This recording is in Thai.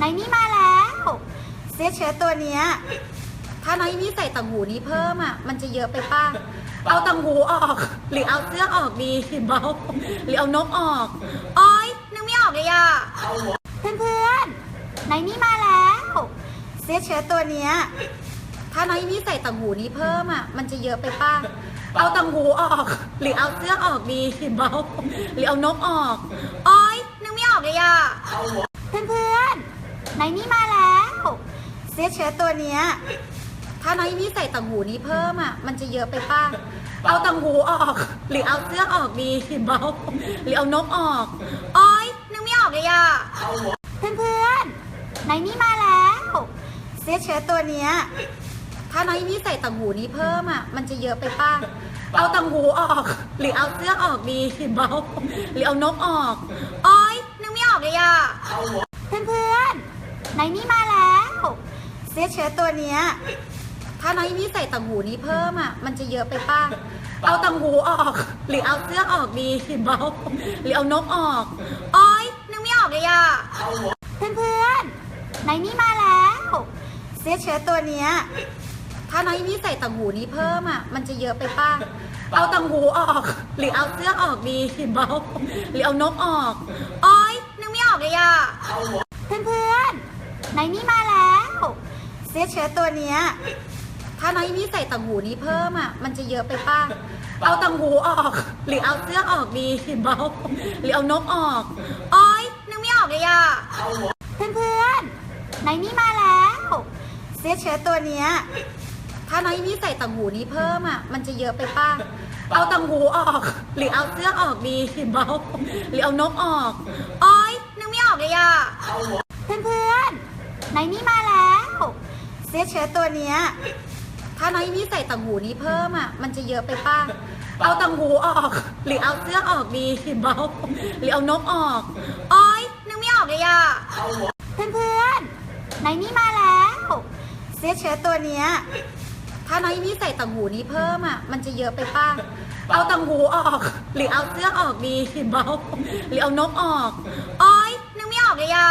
ในนี่มาแล้วเสื้อเชิ้ตตัวเนี้ยถ้าน้อยนี่ใส่ต่างหูนี้เพิ่มอะ มันจะเยอะไปป้าเอาต่างหูออก หรือเอาเสื้อออกดีเบาหรือเอานกออกโอ้ยนึกไม่ออกเลยอะเพื่อนๆในนี่มาแล้วเสื้อเชิ้ตตัวเนี้ยถ้าน้อยนี่ใส่ต่างหูนี้เพิ่มอะ มันจะเยอะไปป้าเอาต่างหูออก หรือเอาเสื้อออกดีเบาหรือเอานกออกโอ้ยนึกไม่ออกเลยอะเพื่อน ๆในนี่มาแล้วเสื้อเชิ้ตตัวเนี้ยถ้าน้อยนี่ใส่ต่างหูนี้เพิ่มอะ มันจะเยอะไปป้าเอาต่างหูออก หรือเอาเสื้อออกดีเบาหรือเอานกออกอ้อยนึกไม่ออกเลยอะเพื่อนๆในนี่มาแล้วเสื้อเชิ้ตตัวเนี้ยถ้าน้อยนี่ใส่ต่างหูนี้เพิ่มอะ มันจะเยอะไปป้าเอาต่างหูออก หรือเอาเสื้อออกดีเบาหรือเอานกออกอ้อยนึกไม่ออกเลยอะเพื่อนๆใน นี่มาแล้วเสื้อเชิ้ตตัวเนี้ยถ้าน้อยนี่ใส่ต่างหูนี้เพิ่มอะมันจะเยอะไปป้าเอาต่างหูออก หรือเอาเสื้อออกดีเบาหรือเอานกออกอ้อยนึกไม่ออกเลยอะเพื่อนๆในนี่มาแล้วเสื้อเชิ้ตตัวเนี้ยถ้าน้อยนี่ใส่ต่างหูนี้เพิ่มอะมันจะเยอะไปป้าเอาต่างหูออก หรือเอาเสื้อออกดีเบาหรือเอานกออกอ้อยนึกไม่ออกเลยอะ ๆในนี่มาแล้วเสื้อเชิ้ตตัวเนี้ยถ้าน้อยนี่ใส่ต่างหูนี้เพิ่มอะมันจะเยอะไปป้าเอาต่างหูออก หรือเอาเสื้อออกดีเบาหรือเอานกออกโอ้ยนึกไม่ออกเลยอะเพื่อนๆในนี่มาแล้วเสื้อเชิ้ตตัวเนี้ยถ้าน้อยนี่ใส่ต่างหูนี้เพิ่มอะมันจะเยอะไปป้าเอาต่างหูออก หรือเอาเสื้อออกดีเบาหรือเอานกออกโอ้ยนึกไม่ออกเลยอะเพื่อนๆใน นี่มาแล้วเสื้อเชิ้ตตัวเนี้ยถ้าน้อยนี่ใส่ต่างหูนี้เพิ่มอะ มันจะเยอะไปป้าเอาต่างหูออก หรือเอาเสื้อออกดีเบาหรือเอานกออกโอ้ยนึกไม่ออกเลยอะเพื่อนๆในนี่มาแล้วเสื้อเชิ้ตตัวเนี้ยถ้าน้อยนี่ใส่ต่างหูนี้เพิ่มอะ มันจะเยอะไปป้าเอาต่างหูออก หรือเอาเสื้อออกดีเบาหรือเอานกออกโอ้ยนึกไม่ออกเลยอะ